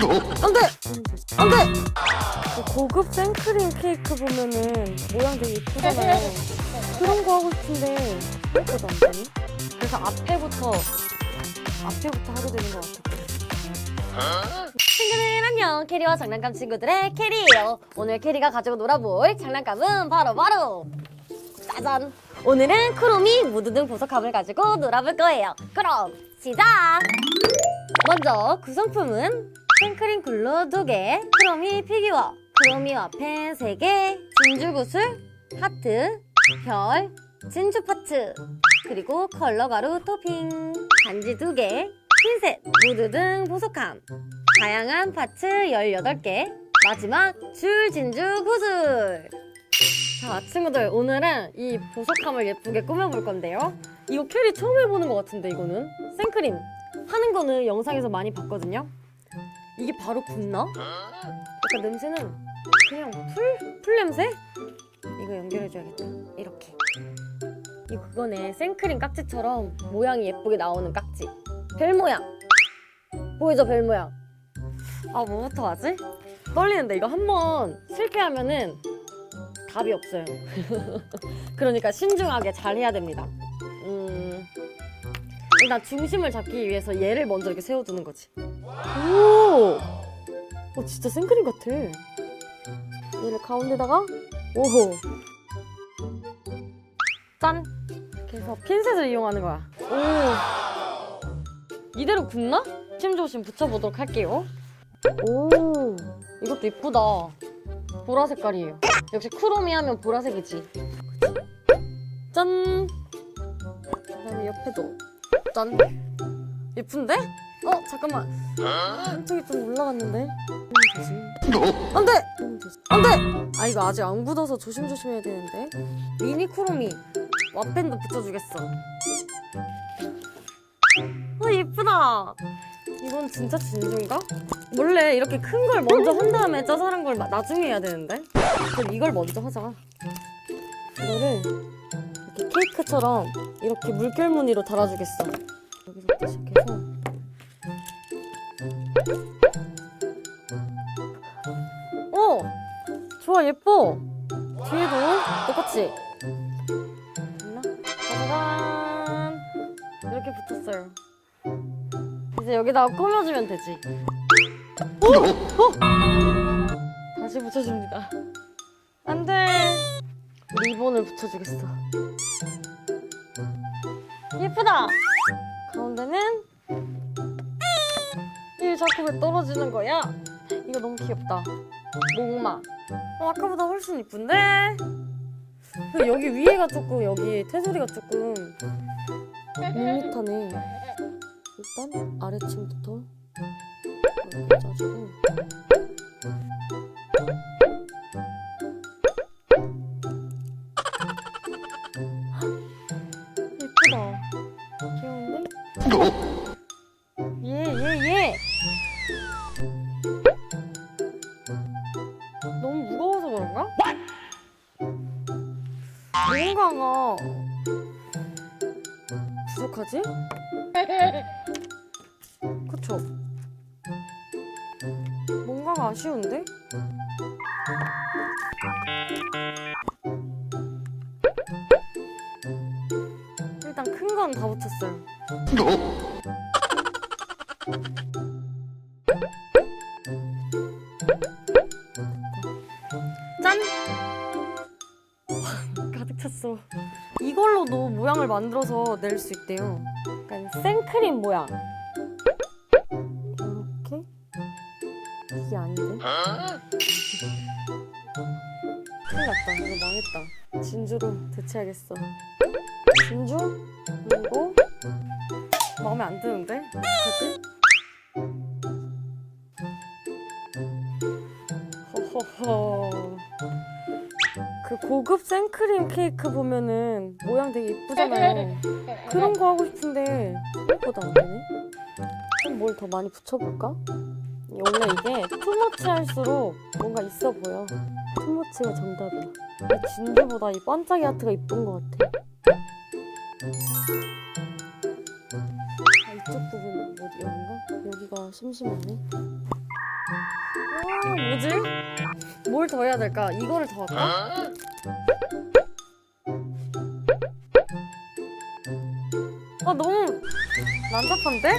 안돼 안돼 고급 생크림 케이크 보면은 모양 되게 예쁘잖아요. 그런 거 하고 싶은데 그것도 안 되니? 그래서 앞에부터 앞에부터 하게 되는 것 같아. 친구들 안녕 캐리와 장난감 친구들의 캐리예요. 오늘 캐리가 가지고 놀아볼 장난감은 바로 바로. 짜잔. 오늘은 크롬이 무드 등 보석함을 가지고 놀아볼 거예요. 그럼 시작! 먼저 구성품은 생크림 글루 2개 크롬이 피규어 크롬이 와 펜 3개 진주 구슬 하트 별 진주 파츠 그리고 컬러 가루 토핑 반지 2개 핀셋 무드 등 보석함. 다양한 파츠 18개 마지막 줄 진주 구슬. 자 친구들 오늘은 이 보석함을 예쁘게 꾸며볼 건데요. 이거 캐리 처음 해보는 것 같은데 이거는? 생크림. 하는 거는 영상에서 많이 봤거든요 이게 바로 굳나? 약간 냄새는 그냥 풀? 풀 냄새? 이거 연결해줘야겠다 이렇게 이거 그거네 생크림 깍지처럼 모양이 예쁘게 나오는 깍지 별 모양 보이죠 별 모양 아 뭐부터 하지? 떨리는데 이거 한번 실패하면은 답이 없어요. 그러니까 신중하게 잘 해야 됩니다. 음, 일단 중심을 잡기 위해서 얘를 먼저 이렇게 세워두는 거지. 오, 어 진짜 생크림 같아. 얘를 가운데다가 오호, 짠. 그래서 핀셋을 이용하는 거야. 오, 이대로 굽나? 조심조심 붙여보도록 할게요. 오, 이것도 이쁘다. 보라 색깔이에요. 역시 크롬이 하면 보라색이지. 짠. 그다음에 옆에도 짠. 예쁜데? 어 잠깐만. 한쪽이 좀 올라갔는데. 안돼. 안돼. 아 이거 아직 안 굳어서 조심조심 해야 되는데. 미니 크롬이 와펜도 붙여주겠어. 아 예쁘다. 이건 진짜 진주인가? 원래 이렇게 큰 걸 먼저 한 다음에 짜잘한 걸 마- 나중에 해야 되는데? 그럼 이걸 먼저 하자. 이거를 이렇게 케이크처럼 이렇게 물결 무늬로 달아주겠어. 여기서부터 시작해서 오! 좋아 예뻐! 뒤에도 똑같이 됐나? 짜잔! 이렇게 붙었어요. 이제 여기다가 꾸며주면 되지. 오! 어? 다시 붙여줍니다. 안 돼! 리본을 붙여주겠어. 예쁘다! 가운데는 이게 자꾸 왜 떨어지는 거야? 이거 너무 귀엽다. 목마. 어, 아까보다 훨씬 이쁜데? 여기 위에가 조금, 여기 테두리가 조금 밋밋하네. 일단 아래층부터 이렇게 짜주고 귀여운데? 얘얘얘 얘. 너무 무거워서 그런가? 뭔가가 부족하지? 그쵸? 뭔가가 아쉬운데? 건다 붙였어요. 짠! 가득 찼어. 이걸로도 모양을 만들어서 낼 수 있대요. 약간 생크림 모양. 이렇게? 이게 아닌데? 큰일 났다. 이거 망했다. 진주로 대체하겠어. 진주? 그리고 마음에 안 드는데? 어떡하지? 허허허. 그 고급 생크림 케이크 보면은 모양 되게 예쁘잖아요. 그런 거 하고 싶은데 생각보다 안 되네. 좀 뭘 더 많이 붙여볼까? 원래 이게 투머치 할수록 뭔가 있어 보여. 투머치가 정답이야. 이 진주보다 이 반짝이 하트가 이쁜 것 같아. 아, 이쪽 부분 어디 여긴가? 여기가 심심하네. 아, 뭐지? 뭘 더 해야 될까? 이거를 더 할까? 아, 너무 난잡한데?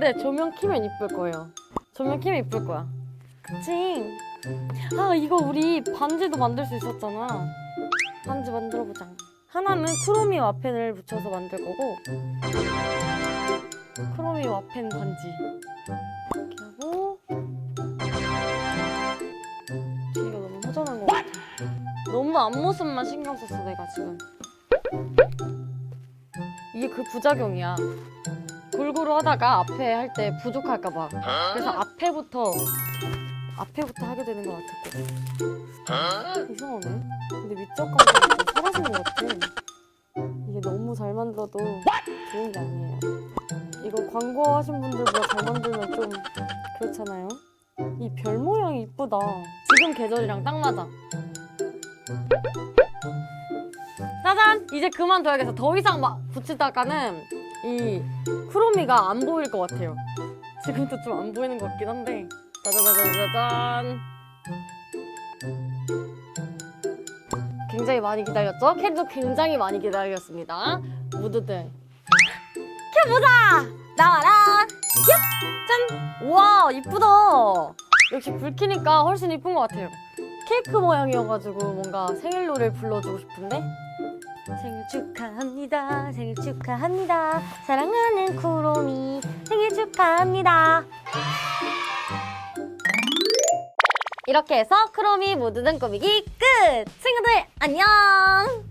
근데 조명 키면 이쁠 거예요. 조명 키면 이쁠 거야. 그치? 아 이거 우리 반지도 만들 수 있었잖아. 반지 만들어 보자. 하나는 크로미 와펜을 붙여서 만들 거고 크로미 와펜 반지 이렇게 하고 뒤가 너무 허전한 것 같아. 너무 앞모습만 신경 썼어 내가 지금. 이게 그 부작용이야. 골고루 하다가 앞에 할 때 부족할까 봐. 그래서 앞에부터 앞에부터 하게 되는 것 같았거든. 이상하네. 근데 위쪽 감각이 좀 사라지는 것 같아. 이게 너무 잘 만들어도 좋은 게 아니에요. 이거 광고 하신 분들보다 잘 만들면 좀 그렇잖아요. 이 별 모양이 이쁘다. 지금 계절이랑 딱 맞아. 짜잔! 이제 그만둬야겠어. 더 이상 막 붙이다가는 이 크로미가 안 보일 것 같아요. 지금도 좀 안 보이는 것 같긴 한데. 짜자자자자잔. 굉장히 많이 기다렸죠? 캐리도 굉장히 많이 기다렸습니다. 모두들. 캐 보자! 나와라! 얍! 짠! 우와, 이쁘다! 역시 불 켜니까 훨씬 이쁜 것 같아요. 케이크 모양이어가지고 뭔가 생일 노래 불러주고 싶은데? 생일 축하합니다. 생일 축하합니다. 사랑하는 쿠로미 생일 축하합니다. 이렇게 해서 크로미 모드는 꾸미기 끝! 친구들 안녕!